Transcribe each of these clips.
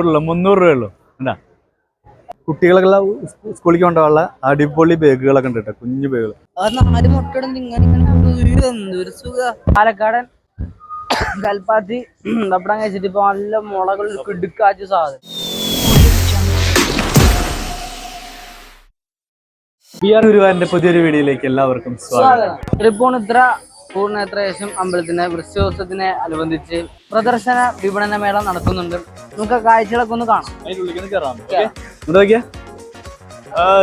ഉള്ളൂ. മുന്നൂറ് രൂപ ഉള്ളൂ എന്താ കുട്ടികളൊക്കെ സ്കൂളിൽ കൊണ്ടുപോകാനുള്ള അടിപൊളി ബാഗുകളൊക്കെ ഉണ്ട് കേട്ടോ കുഞ്ഞു ബാഗുകൾ. പാലക്കാടൻ കൽപ്പാത്തി തപ്പടം കഴിച്ചിട്ട് ഇപ്പൊ നല്ല മുളകൾ കിടുക്കാച്ച സാധനം. ബി ആർ ഗുരുവാന്റെ പുതിയൊരു വീഡിയോയിലേക്ക് എല്ലാവർക്കും സ്വാഗതം. തൃപ്പൂണിത്ര പൂർണേത്രേശം അമ്പലത്തിന് വൃശ്ചോത്സവത്തിനെ അനുബന്ധിച്ച് പ്രദർശന വിപണന മേള നടക്കുന്നുണ്ട് നമുക്ക് കാഴ്ചകളൊക്കെ ഒന്ന് കാണാം.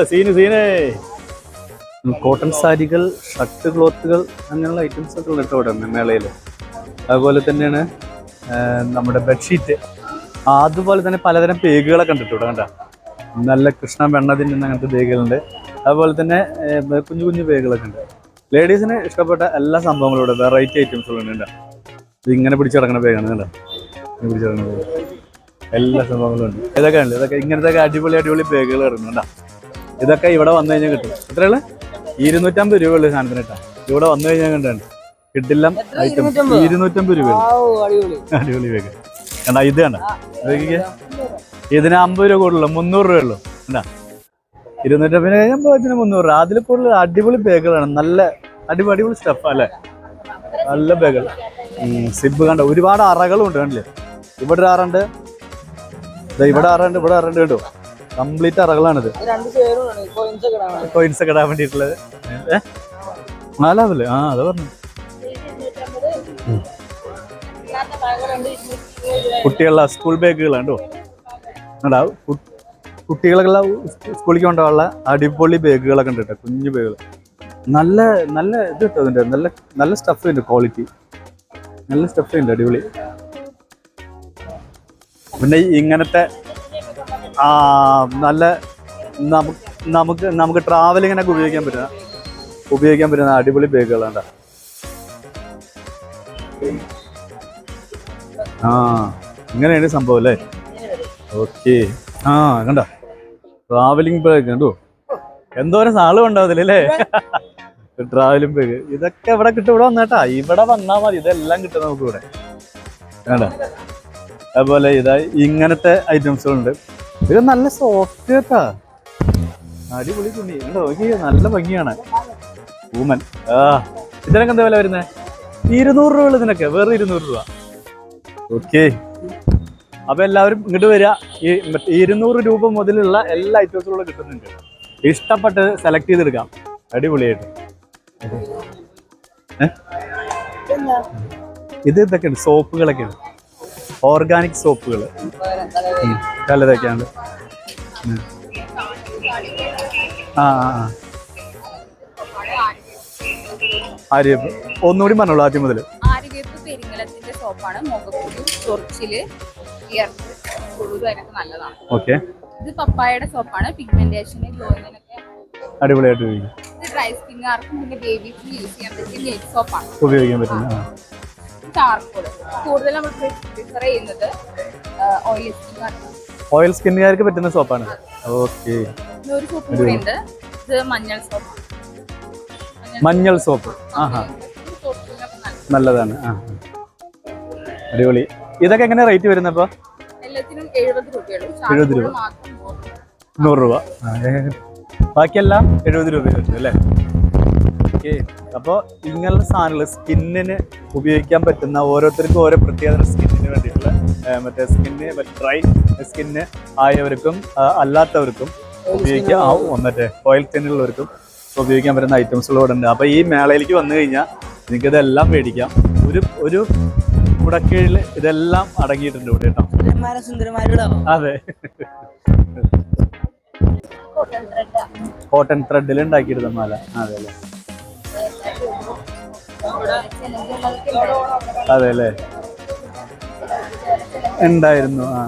സീന് സീനേ. കോട്ടൺ സാരികൾ ഷർട്ട് ക്ലോത്തുകൾ അങ്ങനെയുള്ള ഐറ്റംസ് ഒക്കെ ഉണ്ട് ഇവിടെ മേളയിൽ അതുപോലെ തന്നെയാണ് നമ്മുടെ ബെഡ്ഷീറ്റ് അതുപോലെ തന്നെ പലതരം പേഗുകളൊക്കെ ഉണ്ട് ഇവിടെ കണ്ട. നല്ല കൃഷ്ണ വെണ്ണതിന്റെ അങ്ങനത്തെ പേഗുകളുണ്ട് അതുപോലെ തന്നെ കുഞ്ഞു കുഞ്ഞു പേഗുകളൊക്കെ ഉണ്ട്. ലേഡീസിന് ഇഷ്ടപ്പെട്ട എല്ലാ സംഭവങ്ങളും ഇവിടെ വെറൈറ്റി ഐറ്റംസുകളും ഉണ്ട് ഇത് ഇങ്ങനെ പിടിച്ചിറങ്ങണ പേരാണ് കണ്ടോ? ഇങ്ങനെ പിടിച്ച് കിടക്കുന്ന പേഗ് എല്ലാ സംഭവങ്ങളും ഉണ്ട്. ഇതൊക്കെ ഉണ്ട് ഇതൊക്കെ ഇങ്ങനത്തെ അടിപൊളി അടിപൊളി ബാഗുകൾ ഇടുന്നുണ്ടാ ഇതൊക്കെ ഇവിടെ വന്നു കഴിഞ്ഞാൽ കിട്ടും. എത്രയുള്ള ഇരുന്നൂറ്റമ്പത് രൂപ ഉള്ള സാധനത്തിന് കേട്ടോ. ഇവിടെ വന്നു കഴിഞ്ഞാൽ കണ്ടാണ് കിട്ടില്ല ഐറ്റം ഇരുന്നൂറ്റമ്പതോ? രൂപ. അടിപൊളി. ബാഗ് കണ്ടാ? ഇത് കണ്ട? ഇതിന് അമ്പത് രൂപ കൂടുതലുള്ളൂ മുന്നൂറ് രൂപ ഉള്ളൂ. കണ്ടാ? ഇരുന്നൂറ്റമ്പതിന് കഴിഞ്ഞാൽ മുന്നൂറ്. രൂപ അതിൽ കൂടുതൽ അടിപൊളി ബാഗുകളാണ് നല്ല അടിപൊളി അടിപൊളി സ്റ്റഫ് അല്ലേ? നല്ല ബഗൾ സിബ് കണ്ട ഒരുപാട് അറകളും ഉണ്ട് കണ്ടില്ലേ? ഇവിടെ ഒരു അറുണ്ട് ഇവിടെ അറുണ്ട് ഇവിടെ അറുണ്ട് കേട്ടോ. കംപ്ലീറ്റ് അറകളാണിത്. കോയിൻസ് ഒക്കെ ഇടാൻ വേണ്ടിയിട്ടുള്ളത്. ഏ? നാലാവല്ലേ ആ അത് പറഞ്ഞു. കുട്ടികളുടെ സ്കൂൾ ബാഗുകളാണ് കേട്ടോ. കുട്ടികളൊക്കെ സ്കൂളിലേക്ക് കൊണ്ടുപോകാനുള്ള അടിപൊളി ബാഗുകളൊക്കെ ഉണ്ട് കേട്ടോ. കുഞ്ഞു ബാഗുകൾ നല്ല നല്ല ഇത് കിട്ടും അതിന്റെ? നല്ല നല്ല സ്റ്റഫ് ഉണ്ട് ക്വാളിറ്റി നല്ല സ്റ്റഫ് ഉണ്ട് അടിപൊളി. പിന്നെ ഇങ്ങനത്തെ ആ നല്ല നമുക്ക് നമുക്ക് നമുക്ക് ട്രാവലിങ്ങിനൊക്കെ ഉപയോഗിക്കാൻ പറ്റുന്ന ഉപയോഗിക്കാൻ പറ്റുന്ന അടിപൊളി ബേഗുകളാണ് ആ ഇങ്ങനെയാണ് സംഭവം അല്ലേ? ഓക്കെ. ആ കണ്ട? ട്രാവലിംഗ് ബാഗ് കണ്ടു? എന്തോരം സാളും ഉണ്ടാവത്തില്ല അല്ലേ പേര് ഇതൊക്കെ ഇവിടെ കിട്ടും. ഇവിടെ വന്നേട്ടാ ഇവിടെ വന്നാ മതി. ഇതെല്ലാം കിട്ടും നമുക്ക് ഇവിടെ. അതുപോലെ ഇതാ ഇങ്ങനത്തെ ഐറ്റംസുകളുണ്ട്. ഇത് നല്ല സോഫ്റ്റ് കേട്ടാ. അടിപൊളി തുണി. നോക്കി നല്ല ഭംഗിയാണ്. ഊമൻ. ആ. ഇതിനൊക്കെ എന്താ വില വരുന്നേ? ഇരുന്നൂറ് രൂപ ഉള്ളു ഇതിനൊക്കെ. വേറെ ഇരുന്നൂറ് രൂപ. ഓക്കെ. അപ്പൊ എല്ലാവരും ഇങ്ങോട്ട് വരിക. ഈ ഇരുന്നൂറ് രൂപ മുതലുള്ള എല്ലാ ഐറ്റംസുകളും കിട്ടുന്നുണ്ട്. ഇഷ്ടപ്പെട്ട് സെലക്ട് ചെയ്തെടുക്കാം. അടിപൊളിയായിട്ട്? ഇത് ഇതൊക്കെയാണ് സോപ്പുകളൊക്കെയാണ് ഓർഗാനിക് സോപ്പുകൾ. പലതൊക്കെയാണ്. ആ ആ ആ. ആര്യപ്പ് ഒന്നുകൂടി പറഞ്ഞോളൂ ആദ്യം മുതൽ ആര്യവേപ്പ് പെരിങ്ങലത്തിന്റെ സോപ്പാണ്. മുഖക്കുരു ചൊറിച്ചിൽ നല്ലതാണ്. ഓക്കെ. ഇത് പപ്പായയുടെ സോപ്പാണ്. പിഗ്മെന്റേഷന് അടിപൊളിയായിട്ട് ഡ്രൈ ആർക്കും പിന്നെ ബേബീസിന് യൂസ് ചെയ്യാൻ പറ്റിയ നെറ്റ് സോപ്പാണ് ഉപയോഗിക്കാൻ പറ്റുന്ന. ചാർക്കോൾ കൂടുതൽ നമ്മൾ പ്രിഫർ ചെയ്യുന്നത് ഓയിൽ സ്കിന്നുകാർക്ക് ഓയിൽ സ്കിന്നുകാർക്ക് പറ്റുന്ന സോപ്പാണ് ഓക്കെ ഒരു സോപ്പ് കൂടി ഉണ്ട്. ഇത് മഞ്ഞൾ സോപ്പ് മഞ്ഞൾ സോപ്പ് ആഹാ. നല്ലതാണ്. ആ. അടിപൊളി. ഇതൊക്കെ എങ്ങനെ റേറ്റ് വരുന്നപ്പോ എല്ലാത്തിനും എഴുപത് രൂപ. നൂറ് രൂപ. ബാക്കിയെല്ലാം എഴുപത് രൂപ വരുന്നു അല്ലേ? ഓക്കെ. അപ്പോൾ ഇങ്ങനെയുള്ള സാധനങ്ങൾ സ്കിന്നിന് ഉപയോഗിക്കാൻ പറ്റുന്ന ഓരോരുത്തർക്കും ഓരോ പ്രത്യേകത സ്കിന്നിന് വേണ്ടിയിട്ടുള്ള മറ്റേ സ്കിന്ന് ഡ്രൈ സ്കിന്ന് ആയവർക്കും അല്ലാത്തവർക്കും ഉപയോഗിക്കാം. മറ്റേ ഓയിൽ സ്കിന്നുള്ളവർക്കും ഉപയോഗിക്കാൻ പറ്റുന്ന ഐറ്റംസുകൾ ഇവിടെ ഉണ്ട്. അപ്പോൾ ഈ മേളയിലേക്ക് വന്നു കഴിഞ്ഞാൽ നിങ്ങൾക്ക് ഇതെല്ലാം മേടിക്കാം. ഒരു ഒരു കുടക്കീഴിൽ ഇതെല്ലാം അടങ്ങിയിട്ടുണ്ട് ഇവിടെ കേട്ടോ. അതെ. കോട്ടൺ ത്രെഡിൽ ഉണ്ടാക്കിയെടുത്ത മാല. അതെ അല്ലേ? അതെ അല്ലേ ഉണ്ടായിരുന്നു ആ.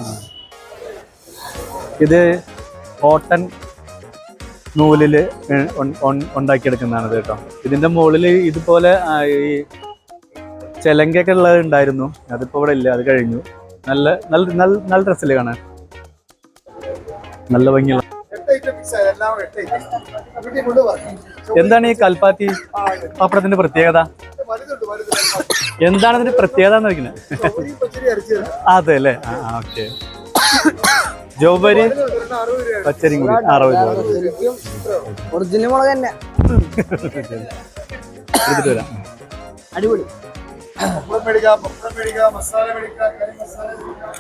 ഇത് കോട്ടൺ നൂലിൽ ഉണ്ടാക്കിയെടുക്കുന്നതാണ് കേട്ടോ. ഇതിന്റെ മുകളിൽ ഇതുപോലെ ഈ ചെലങ്കൊക്കെ ഉള്ളത് ഉണ്ടായിരുന്നു. അതിപ്പോ ഇവിടെ ഇല്ല അത് കഴിഞ്ഞു. നല്ല നല്ല നല്ല നല്ല ഡ്രസ്സിൽ കാണാൻ? നല്ല ഭംഗിയുള്ള എന്താണ് ഈ കൽപ്പാത്തി പപ്പടത്തിന്റെ പ്രത്യേകത? എന്താണ് ഇതിന്റെ പ്രത്യേകത എന്ന് വെക്കുന്നത് അതെ അല്ലേ ആ ഓക്കെ. ജോബരി പച്ചരിയും കൂടി അറുപത് രൂപ. ഒറിജിനൽ മുളക് തന്നെ. എടുത്തിട്ട് വരാം. അടിപൊളി.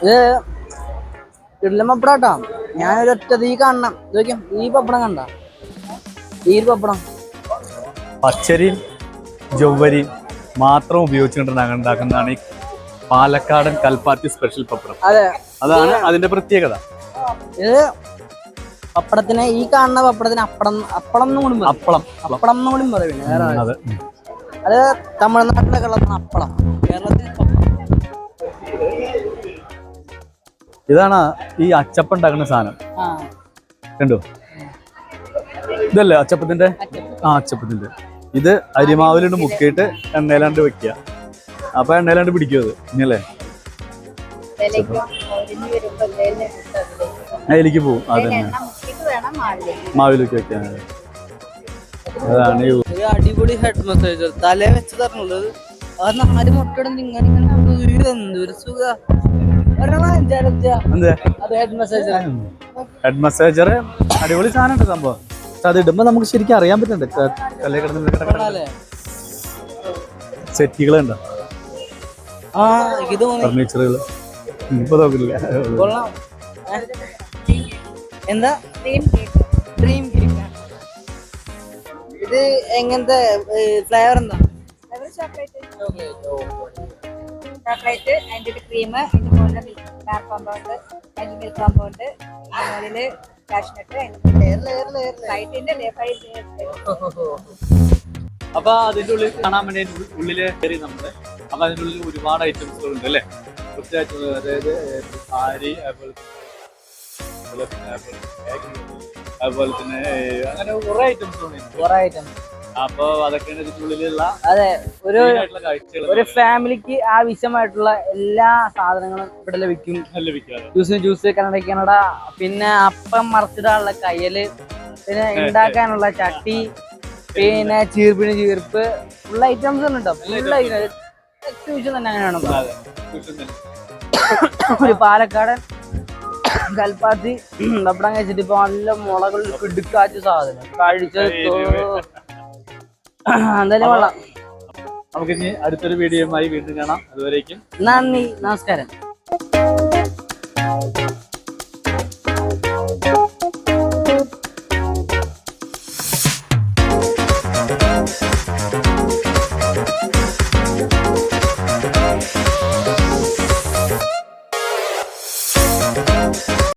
ഇത് ഇഡ്ഡലി പപ്പടാട്ടാ ഞാനൊരു ഒറ്റ തീ കാണണം. ചോദിക്കാം ഈ പപ്പടം കണ്ട? ഈ പപ്പടം. പച്ചരിയും ജൗവരിയും മാത്രം ഉപയോഗിച്ചുകൊണ്ട് ഉണ്ടാക്കുന്നതാണ് ഈ പാലക്കാടൻ കൽപ്പാത്തി സ്പെഷ്യൽ പപ്പടം. അതെ. അതാണ് അതിന്റെ പ്രത്യേകത. ഇത് പപ്പടത്തിന് ഈ കാണുന്ന പപ്പടത്തിന് അപ്പടം അപ്പളം എന്നും അപ്പളം. അപ്പളം എന്നും കൂടി പറയും. അതെ. തമിഴ്നാട്ടിലൊക്കെ ഉള്ളതാണ് അപ്പളം. കേരളത്തിൽ ഇതാണ് ഈ അച്ചപ്പം ഉണ്ടാക്കുന്ന സാധനം. കണ്ടോ? ഇതല്ലേ അച്ചപ്പത്തിന്റെ ആ അച്ചപ്പത്തിന്റെ ഇത് അരിമാവിലുണ്ട് മുക്കിയിട്ട് എണ്ണയിലാണ്ട് വെക്കുക. അപ്പൊ എണ്ണയിലാണ്ട് പിടിക്കും അത്. ഇനിയല്ലേ അതിലേക്ക് പോവും. അത് തന്നെ. മാവിലേക്ക് മാവിലേക്ക് വെക്കാൻ. അതാണ് ഈ അടിപൊളി ഹെഡ് മസാജർ തലേ വെച്ച് തരണുള്ളത് അത് നാല് മുട്ടയുടെ കൊണ്ടുപോയി എന്തൊരു സുഖ. ഹെഡ് മസാജർ ഹെഡ് മസാജർ അടിപൊളി സാധനം സംഭവം. അത് ഇടുമ്പോ നമുക്ക് ശരിക്കും അറിയാൻ പറ്റുന്നുണ്ട്. കല്ലേ കിടന്ന് സെറ്റുകളുണ്ടോ. ഫർണിച്ചറുകൾ ഇപ്പൊ നോക്കില്ല? എന്താ? ക്രീം ഡ്രീം ഇത് എങ്ങനത്തെ ഫ്ലേവർ എന്താ? ഫ്ലേവർ ചോക്ലേറ്റ് ചോക്ലേറ്റ് അതിന്റെ ഒരു cream dark compound milk compound അതിൽ കാഷ്നട്ട് അപ്പൊ അതിന്റെ ഉള്ളിൽ കാണാൻ വേണ്ടി ഉള്ളിൽ കയറി നമ്മൾ. അപ്പൊ അതിന്റെ ഉള്ളിൽ ഒരുപാട് ഐറ്റംസുകൾ ഉണ്ട് അല്ലേ? കൃത്യമായിട്ടുള്ള അതായത് സാരി അതുപോലെ അതുപോലെ തന്നെ അങ്ങനെ കുറെ ഐറ്റംസ് ഉണ്ട് കുറെ ഐറ്റം അപ്പൊ അതൊക്കെയാണ് അതെ ഒരു ഒരു ഫാമിലിക്ക് ആവശ്യമായിട്ടുള്ള എല്ലാ സാധനങ്ങളും ഇവിടെ ലഭിക്കും. ജ്യൂസിന് ജ്യൂസ് കന്നഡ കന്നഡ. പിന്നെ അപ്പം മറച്ചിടാനുള്ള കയ്യൽ പിന്നെ ഉണ്ടാക്കാനുള്ള ചട്ടി പിന്നെ ചീർപ്പിന് ചീർപ്പ്. ഫുൾ ഐറ്റംസ് ഉണ്ട് കേട്ടോ ഫുൾ എക്സിബിഷൻ തന്നെ അങ്ങനെയാണ്. ഒരു പാലക്കാടൻ കൽപ്പാത്തി വെപ്പടം കഴിച്ചിട്ട് ഇപ്പൊ നല്ല മുളകൾ പിടുക്കാച്ച സാധനം. കഴിച്ച എന്തായാലും കൊള്ളാം. നമുക്ക് ഇനി അടുത്തൊരു വീഡിയോയുമായി വീണ്ടും കാണാം. അതുവരേക്കും നന്ദി നമസ്കാരം.